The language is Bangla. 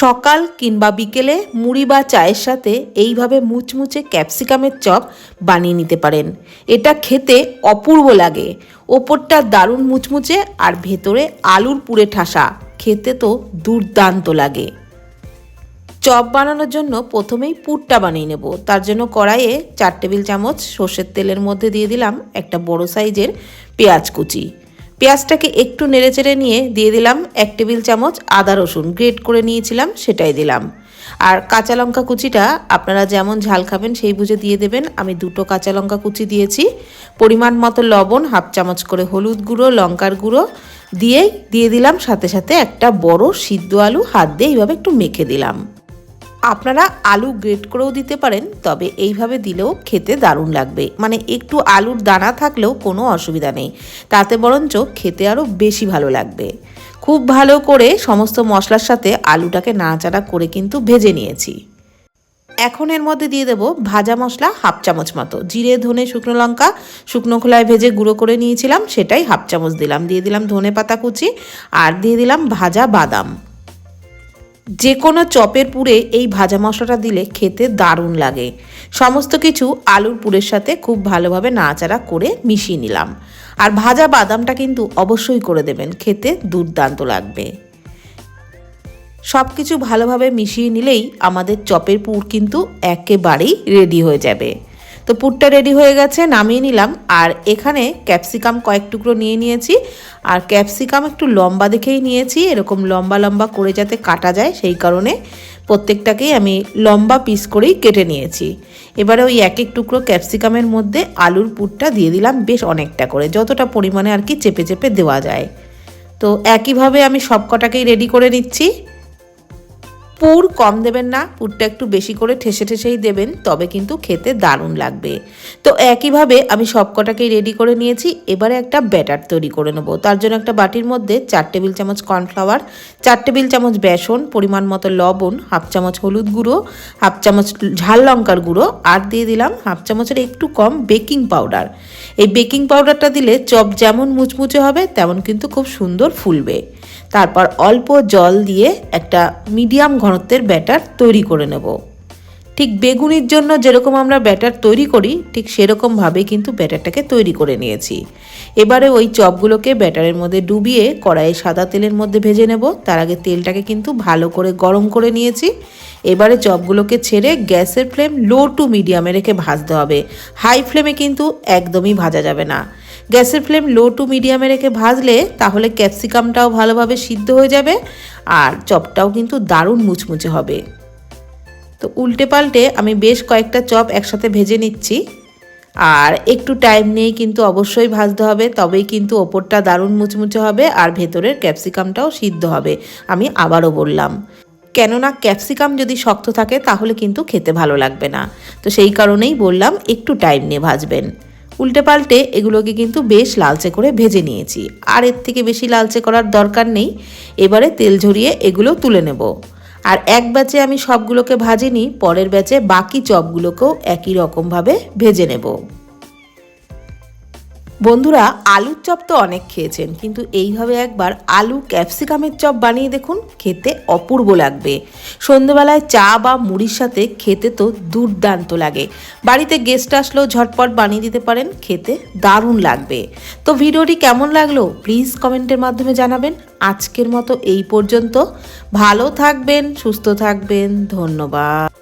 সকাল কিংবা বিকেলে মুড়ি বা চায়ের সাথে এইভাবে মুচমুচে ক্যাপসিকামের চপ বানিয়ে নিতে পারেন। এটা খেতে অপূর্ব লাগে। ওপরটা দারুণ মুচমুচে আর ভেতরে আলুর পুরে ঠাসা। খেতে তো দুর্দান্ত লাগে। চপ বানানোর জন্য প্রথমেই পুরটা বানিয়ে নেব। তার জন্য কড়াইয়ে চার টেবিল চামচ সর্ষের তেলের মধ্যে দিয়ে দিলাম একটা বড় সাইজের পেঁয়াজ কুচি। পেঁয়াজটাকে একটু নেড়েচেড়ে নিয়ে দিয়ে দিলাম এক টেবিল চামচ আদা রসুন। গ্রেট করে নিয়েছিলাম, সেটাই দিলাম। আর কাঁচা লঙ্কা কুচিটা আপনারা যেমন ঝাল খাবেন সেই বুঝে দিয়ে দেবেন। আমি দুটো কাঁচা লঙ্কা কুচি দিয়েছি। পরিমাণ মতো লবণ, হাফ চামচ করে হলুদ গুঁড়ো, লঙ্কার গুঁড়ো দিয়ে দিয়ে দিলাম। সাথে সাথে একটা বড় সিদ্ধ আলু হাত দিয়ে এইভাবে একটু মেখে দিলাম। আপনারা আলু গ্রেট করেও দিতে পারেন, তবে এইভাবে দিলেও খেতে দারুণ লাগবে। মানে একটু আলুর দানা থাকলেও কোনো অসুবিধা নেই। তাতে বরঞ্চ খেতে আরও বেশি ভালো লাগবে। খুব ভালো করে সমস্ত মশলার সাথে আলুটাকে নাড়াচাড়া করে কিন্তু ভেজে নিয়েছি। এখন এর মধ্যে দিয়ে দেবো ভাজা মশলা হাফ চামচ মতো। জিরে, ধনে, শুকনো লঙ্কা, শুকনো খোলায় ভেজে গুঁড়ো করে নিয়েছিলাম, সেটাই হাফ চামচ দিলাম। দিয়ে দিলাম ধনে পাতা কুচি, আর দিয়ে দিলাম ভাজা বাদাম। যে কোনো চপের পুরে এই ভাজা মশলাটা দিলে খেতে দারুণ লাগে। সমস্ত কিছু আলুর পুরের সাথে খুব ভালোভাবে নাড়াচাড়া করে মিশিয়ে নিলাম। আর ভাজা বাদামটা কিন্তু অবশ্যই করে দেবেন, খেতে দুর্দান্ত লাগবে। সব কিছু ভালোভাবে মিশিয়ে নিলেই আমাদের চপের পুর কিন্তু একেবারেই রেডি হয়ে যাবে। তো পুরটা রেডি হয়ে গেছে, নামিয়ে নিলাম। আর এখানে ক্যাপসিকাম কয়েক টুকরো নিয়ে নিয়েছি। আর ক্যাপসিকাম একটু লম্বা দেখেই নিয়েছি, এরকম লম্বা লম্বা করে যাতে কাটা যায়, সেই কারণে প্রত্যেকটাকেই আমি লম্বা পিস করেই কেটে নিয়েছি। এবারে ওই এক এক টুকরো ক্যাপসিকামের মধ্যে আলুর পুরটা দিয়ে দিলাম বেশ অনেকটা করে, যতটা পরিমাণে আর কি চেপে চেপে দেওয়া যায়। তো একইভাবে আমি সব কটাকেই রেডি করে নিচ্ছি। পুর কম দেবেন না, পুরটা একটু বেশি করে ঠেসে ঠেসেই দেবেন, তবে কিন্তু খেতে দারুণ লাগবে। তো একইভাবে আমি সব কটাকেই রেডি করে নিয়েছি, এবারে একটা ব্যাটার তৈরি করে নেব। তার জন্য একটা বাটির মধ্যে চার টেবিল চামচ কর্নফ্লাওয়ার চার টেবিল চামচ বেসন, পরিমাণ মতো লবণ, হাফ চামচ হলুদ গুঁড়ো, হাফ চামচ ঝাল লঙ্কার গুঁড়ো, আর দিয়ে দিলাম হাফ চামচের একটু কম বেকিং পাউডার এই বেকিং পাউডারটা দিলে চপ যেমন মুচমুচে হবে, তেমন কিন্তু খুব সুন্দর ফুলবে। তারপর অল্প জল দিয়ে একটা মিডিয়াম ঘনত্বের ব্যাটার তৈরি করে নেব। ঠিক বেগুনির জন্য যেরকম আমরা ব্যাটার তৈরি করি, ঠিক সেরকমভাবে কিন্তু ব্যাটারটাকে তৈরি করে নিয়েছি। এবারে ওই চপগুলোকে ব্যাটারের মধ্যে ডুবিয়ে কড়াইয়ে সাদা তেলের মধ্যে ভেজে নেব। তার আগে তেলটাকে কিন্তু ভালো করে গরম করে নিয়েছি। এবারে চপগুলোকে ছেড়ে গ্যাসের ফ্লেম লো টু মিডিয়ামে রেখে ভাজতে হবে। হাই ফ্লেমে কিন্তু একদমই ভাজা যাবে না। গ্যাসের ফ্লেম লো টু মিডিয়ামে রেখে ভাজলে তাহলে ক্যাপসিকামটাও ভালোভাবে সিদ্ধ হয়ে যাবে আর চপটাও কিন্তু দারুণ মুচমুচে হবে। তো উল্টে পাল্টে আমি বেশ কয়েকটা চপ একসাথে ভেজে নিচ্ছি। আর একটু টাইম নিয়েই কিন্তু অবশ্যই ভাজতে হবে, তবেই কিন্তু ওপরটা দারুণ মুচমুচে হবে আর ভেতরের ক্যাপসিকামটাও সিদ্ধ হবে, আমি আবারও বললাম। কেননা ক্যাপসিকাম যদি শক্ত থাকে তাহলে কিন্তু খেতে ভালো লাগবে না। তো সেই কারণেই বললাম একটু টাইম নিয়ে ভাজবেন। উল্টে পাল্টে এগুলোকে কিন্তু বেশ লালচে করে ভেজে নিয়েছি। আর এর থেকে বেশি লালচে করার দরকার নেই। এবারে তেল ঝরিয়ে এগুলো তুলে নেব। আর এক ব্যাচে আমি সবগুলোকে ভাজিনি, পরের ব্যাচে বাকি চপগুলোকেও একই রকমভাবে ভেজে নেব। বন্ধুরা, আলুর চপ তো অনেক খেয়েছেন, কিন্তু এইভাবে একবার আলু ক্যাপসিকামের চপ বানিয়ে দেখুন, খেতে অপূর্ব লাগবে। সন্ধেবেলায় চা বা মুড়ির সাথে খেতে তো দুর্দান্ত লাগে। বাড়িতে গেস্ট আসলেও ঝটপট বানিয়ে দিতে পারেন, খেতে দারুণ লাগবে। তো ভিডিওটি কেমন লাগল প্লিজ কমেন্টের মাধ্যমে জানাবেন। আজকের মতো এই পর্যন্ত। ভালো থাকবেন, সুস্থ থাকবেন, ধন্যবাদ।